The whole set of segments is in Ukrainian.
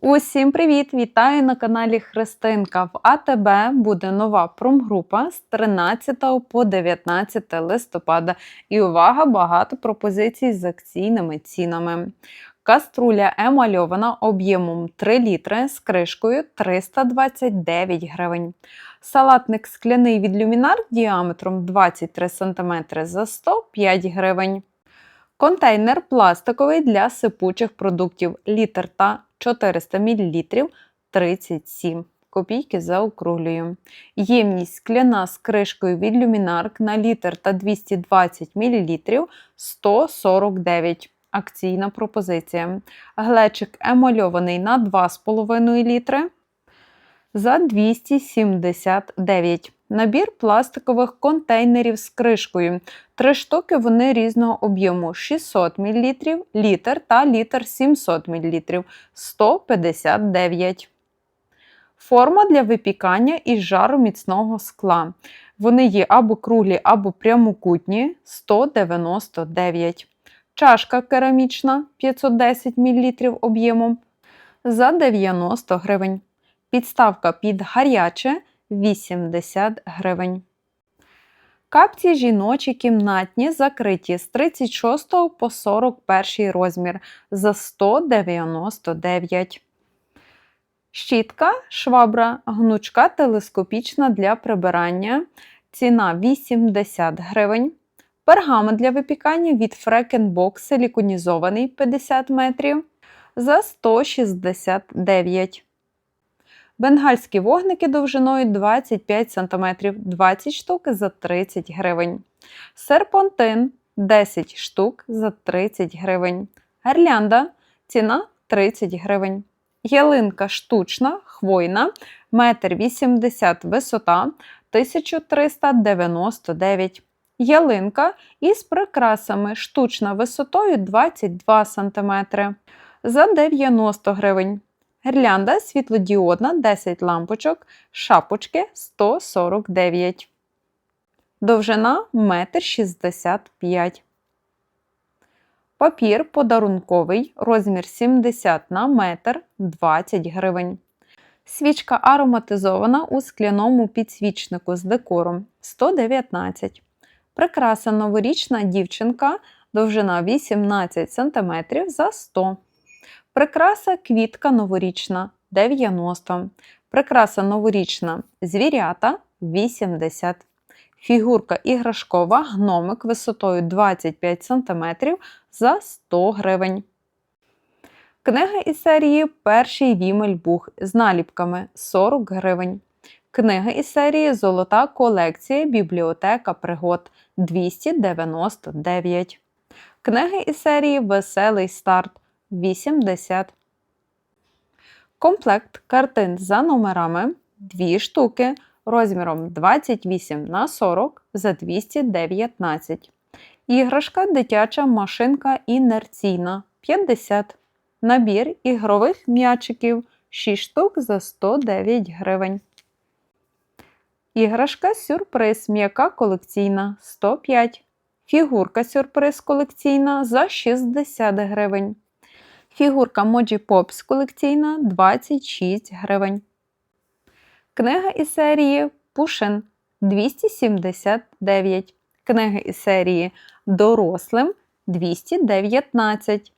Усім привіт! Вітаю на каналі Христинка. В АТБ буде нова промгрупа з 13 по 19 листопада. І увага! Багато пропозицій з акційними цінами. Каструля емальована об'ємом 3 літри з кришкою 329 гривень. Салатник скляний від люмінар діаметром 23 см за 105 гривень. Контейнер пластиковий для сипучих продуктів літр та 400 мл 37 копійки заокруглюю. Ємність скляна з кришкою від люмінарк на літр та 220 мл 149 акційна пропозиція. Глечик емальований на 2,5 літри за 279. Набір пластикових контейнерів з кришкою. Три штуки вони різного об'єму 600 мл, літр та літр 700 мл 159. Форма для випікання із жароміцного скла. Вони є або круглі, або прямокутні 199. Чашка керамічна 510 мл об'ємом за 90 гривень. Підставка під гаряче 80 гривень. Капці жіночі кімнатні закриті з 36 по 41 розмір за 199. Щітка швабра гнучка телескопічна для прибирання. Ціна 80 гривень. Пергамент для випікання від Фрекенбок силіконізований 50 метрів за 169 Бенгальські вогники довжиною 25 см 20 штук за 30 гривень. Серпонтин 10 штук за 30 гривень. Гірлянда ціна 30 гривень. Ялинка штучна, хвойна, 1,80 м висота 1399 Ялинка із прикрасами штучна висотою 22 см за 90 гривень. Гірлянда світлодіодна 10 лампочок, шапочки 149. Довжина 1,65 м. Папір подарунковий, розмір 70 на метр 20 гривень. Свічка ароматизована у скляному підсвічнику з декором 119 Прикраса новорічна дівчинка, довжина 18 см за 100 Прикраса квітка новорічна 90. Прикраса новорічна звірята 80. Фігурка іграшкова гномик висотою 25 см за 100 гривень. Книга із серії Перший вімель-бух з наліпками 40 гривень. Книга із серії Золота колекція Бібліотека пригод 299. Книги із серії Веселий старт 80. Комплект картин за номерами 2 штуки розміром 28 на 40 за 219. Іграшка дитяча машинка інерційна 50. Набір ігрових м'ячиків 6 штук за 109 гривень. Іграшка сюрприз м'яка колекційна 105. Фігурка сюрприз колекційна за 60 гривень. Фігурка Moji Pops колекційна 26 гривень. Книга із серії Пушин 279. Книги із серії Дорослим 219.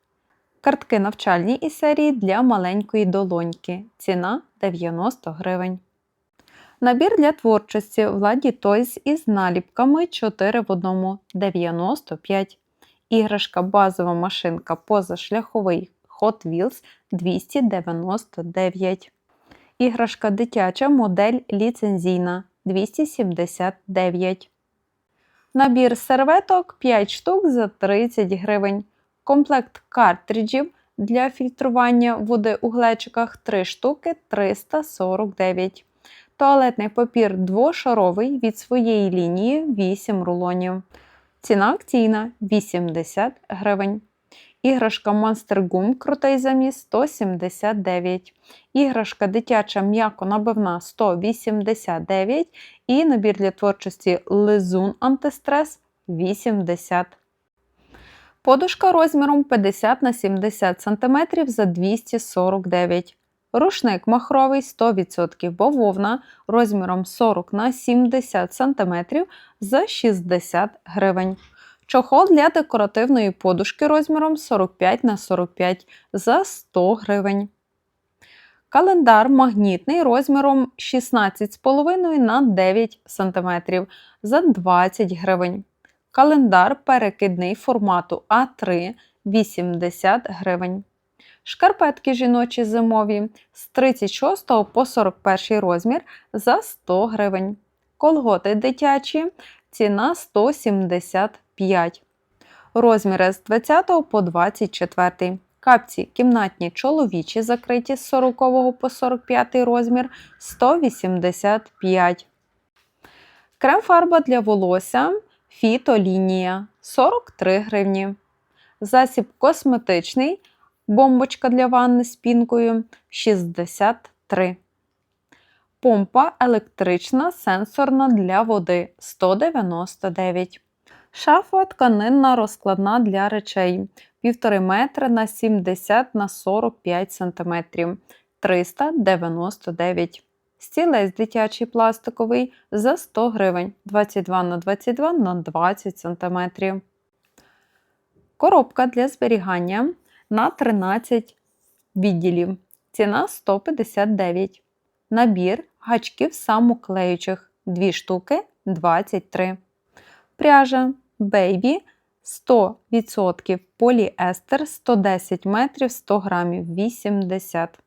Картки навчальні із серії для маленької долоньки. Ціна 90 гривень. Набір для творчості Владі Toys із наліпками 4 в 1 95. Іграшка базова машинка позашляховий Hot Wheels 299. Іграшка дитяча модель ліцензійна 279. Набір серветок 5 штук за 30 гривень. Комплект картриджів для фільтрування води у глечиках 3 штуки 349. Туалетний папір двошаровий від своєї лінії 8 рулонів. Ціна акційна 80 гривень. Іграшка Monster Gum крутий заміс 179. Іграшка дитяча м'яко набивна 189. І набір для творчості Лизун антистрес 80. Подушка розміром 50 на 70 см за 249 рушник махровий 100% бавовна розміром 40 на 70 см за 60 гривень. Чохол для декоративної подушки розміром 45 на 45 за 100 гривень. Календар магнітний розміром 16,5 на 9 см за 20 гривень. Календар перекидний формату А3 80 гривень. Шкарпетки жіночі зимові з 36 по 41 розмір за 100 гривень. Колготи дитячі ціна 175. Розміри з 20 по 24. Капці кімнатні чоловічі закриті з 40 по 45 розмір 185. Крем-фарба для волосся Фітолінія 43 гривні. Засіб косметичний бомбочка для ванни з пінкою 63. Помпа електрична сенсорна для води 199. Шафа тканинна розкладна для речей 1,5 метра на 70 на 45 см 399. Стілець дитячий пластиковий за 100 гривень 22 на 22 на 20 см. Коробка для зберігання на 13 відділів. Ціна 159. Набір гачків самоклеючих 2 штуки 23. Пряжа Baby 100% поліестер 110 метрів 100 грамів 80.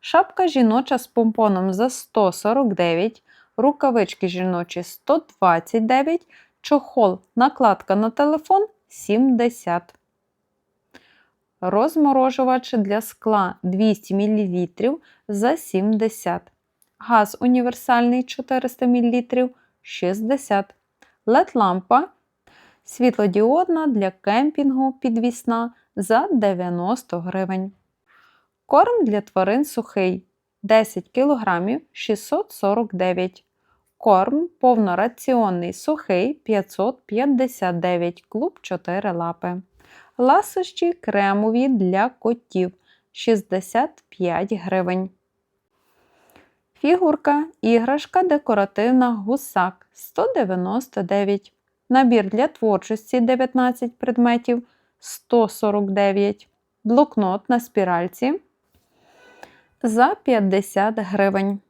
Шапка жіноча з помпоном за 149, рукавички жіночі 129, чохол накладка на телефон 70. Розморожувач для скла 200 мл за 70. Газ універсальний 400 мл 60. LED-лампа світлодіодна для кемпінгу підвісна за 90 гривень. Корм для тварин сухий 10 кг 649 Корм повнораціонний сухий 559 клуб 4 лапи. Ласощі кремові для котів 65 гривень. Фігурка іграшка декоративна гусак 199 Набір для творчості 19 предметів 149 Блокнот на спіральці за 50 гривень.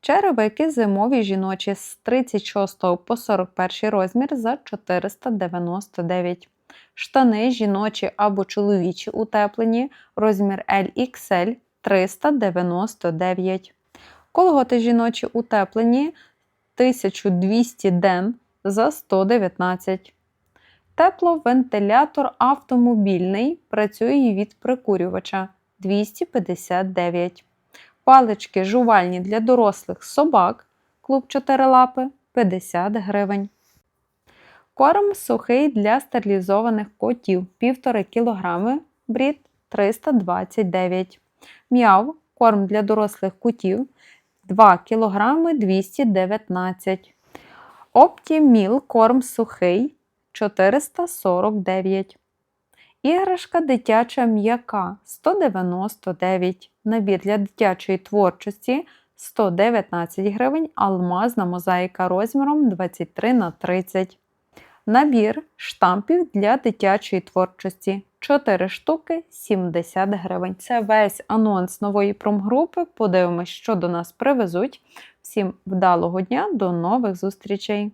Черевики зимові жіночі з 36 по 41 розмір за 499. Штани жіночі або чоловічі утеплені розмір LXL 399. Колготи жіночі утеплені 1200 ден за 119. Тепловентилятор автомобільний працює від прикурювача 259. Палички жувальні для дорослих собак клуб 4 лапи 50 гривень. Корм сухий для стерилізованих котів 1,5 кг брід 329 М'яв корм для дорослих котів 2 кг 219 Оптіміл корм сухий 449 Іграшка дитяча м'яка 199 Набір для дитячої творчості 119 гривень, алмазна мозаїка розміром 23 на 30 Набір штампів для дитячої творчості 4 штуки 70 гривень. Це весь анонс нової промгрупи. Подивимось, що до нас привезуть. Всім вдалого дня, до нових зустрічей!